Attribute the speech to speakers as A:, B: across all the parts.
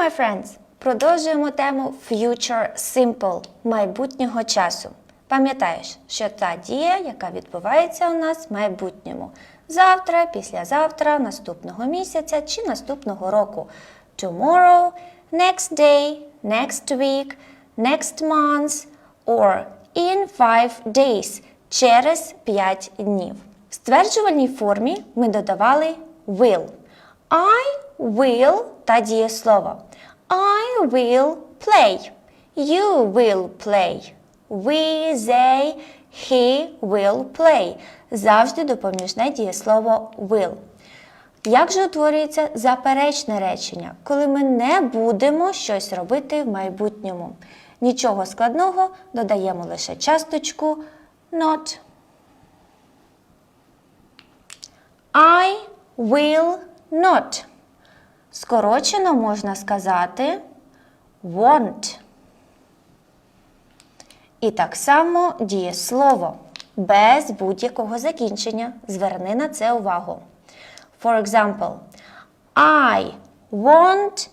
A: my friends! Продовжуємо тему Future Simple майбутнього часу. Пам'ятаєш, що та дія, яка відбувається у нас в майбутньому. Завтра, післязавтра, наступного місяця чи наступного року. Tomorrow, next day, next week, next month or in five days через 5 днів. В стверджувальній формі ми додавали will. I will та дієслово. I will play. You will play. We, they, he will play. Завжди допоміжне дієслово will. Як же утворюється заперечне речення, коли ми не будемо щось робити в майбутньому? Нічого складного, додаємо лише часточку not. I will not. Скорочено можна сказати won't. І так само дієслово без будь-якого закінчення. Зверни на це увагу. For example, I won't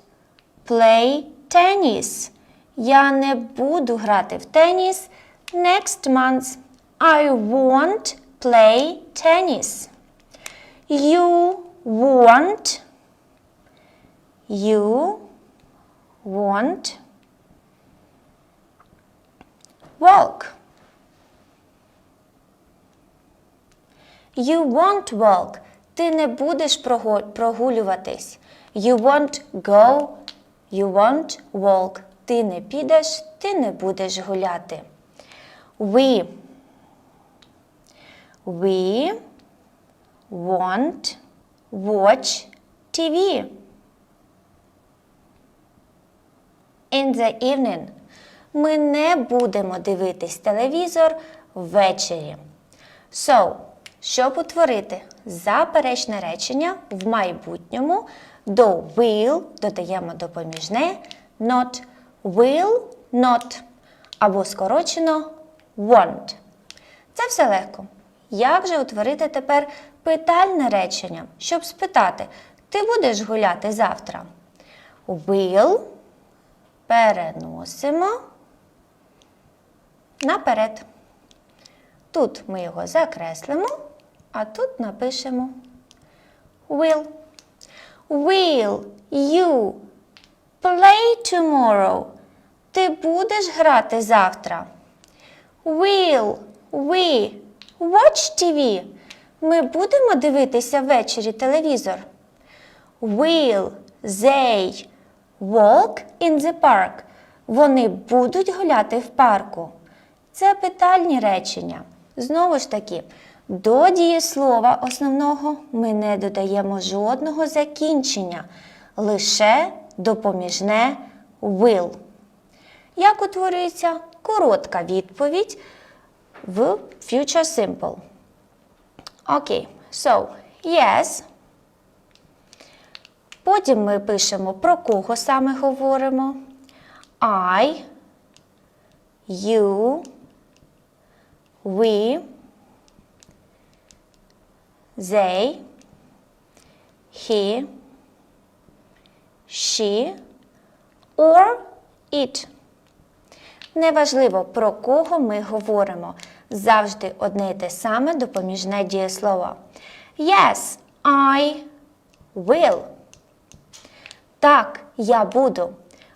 A: play tennis. Я не буду грати в теніс next month. I won't play tennis. You won't. You won't walk. You won't walk. Ти не будеш прогулюватись. You won't go. You won't walk. Ти не підеш, ти не будеш гуляти. We. We won't watch TV. In the evening. Ми не будемо дивитись телевізор ввечері. So, щоб утворити заперечне речення в майбутньому, до will додаємо допоміжне not, will not або скорочено won't. Це все легко. Як же утворити тепер питальне речення, щоб спитати, ти будеш гуляти завтра? Will переносимо наперед. Тут ми його закреслимо, а тут напишемо will. Will you play tomorrow? Ти будеш грати завтра? Will we watch TV? Ми будемо дивитися ввечері телевізор? Will they walk in the park? Вони будуть гуляти в парку. Це питальні речення. Знову ж таки, до дієслова основного ми не додаємо жодного закінчення, лише допоміжне will. Як утворюється коротка відповідь в future simple? Окей, so, yes. Потім ми пишемо, про кого саме говоримо. I, you, we, they, he, she or it. Неважливо, про кого ми говоримо. Завжди одне й те саме допоміжне дієслово. Yes, I will. Так, я буду.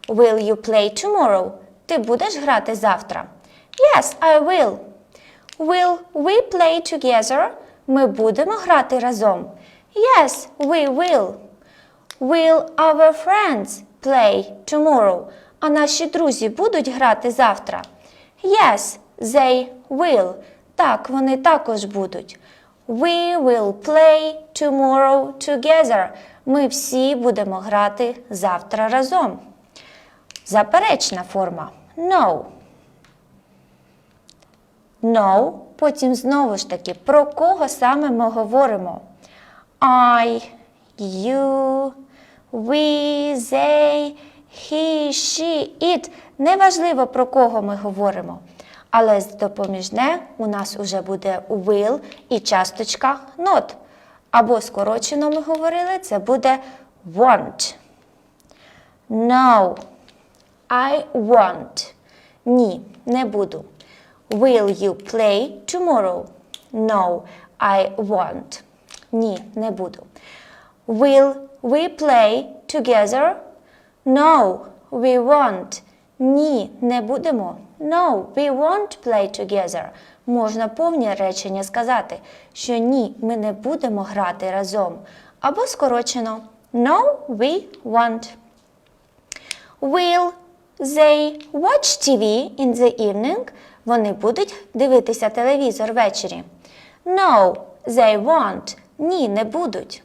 A: Will you play tomorrow? Ти будеш грати завтра? Yes, I will. Will we play together? Ми будемо грати разом. Yes, we will. Will our friends play tomorrow? А наші друзі будуть грати завтра? Yes, they will. Так, вони також будуть. We will play tomorrow together. Ми всі будемо грати завтра разом. Заперечна форма no. No. Потім знову ж таки, про кого саме ми говоримо? I, you, we, they, he, she, it. Неважливо, про кого ми говоримо. Але з допоміжне у нас уже буде will і часточка not. Або скорочено ми говорили, це буде want. No. I won't. Ні, не буду. Will you play tomorrow? No, I won't. Ні, не буду. Will we play together? No, we won't. Ні, не будемо. No, we won't play together. Можна повні речення сказати, що ні, ми не будемо грати разом. Або скорочено No, we won't. Will they watch TV in the evening? Вони будуть дивитися телевізор ввечері. No, they won't. Ні, не будуть.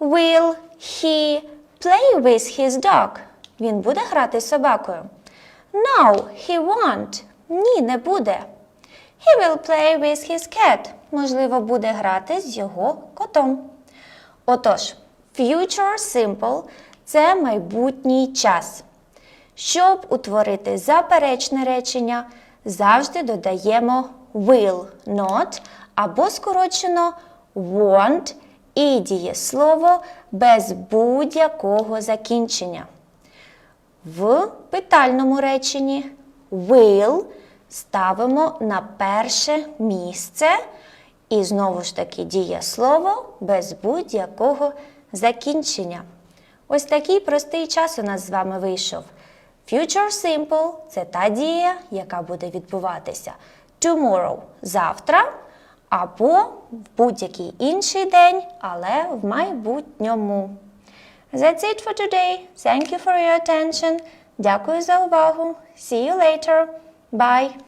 A: Will he play with his dog? Він буде грати з собакою. No, he won't. Ні, не буде. He will play with his cat. Можливо, буде грати з його котом. Отож, future simple це майбутній час. Щоб утворити заперечне речення, завжди додаємо will not або скорочено won't і дієслово без будь-якого закінчення. В питальному реченні will ставимо на перше місце і знову ж таки дієслово без будь-якого закінчення. Ось такий простий час у нас з вами вийшов. Future simple це та дія, яка буде відбуватися tomorrow завтра або в будь-який інший день, але в майбутньому. That's it for today. Thank you for your attention. Дякую за увагу. See you later. Bye.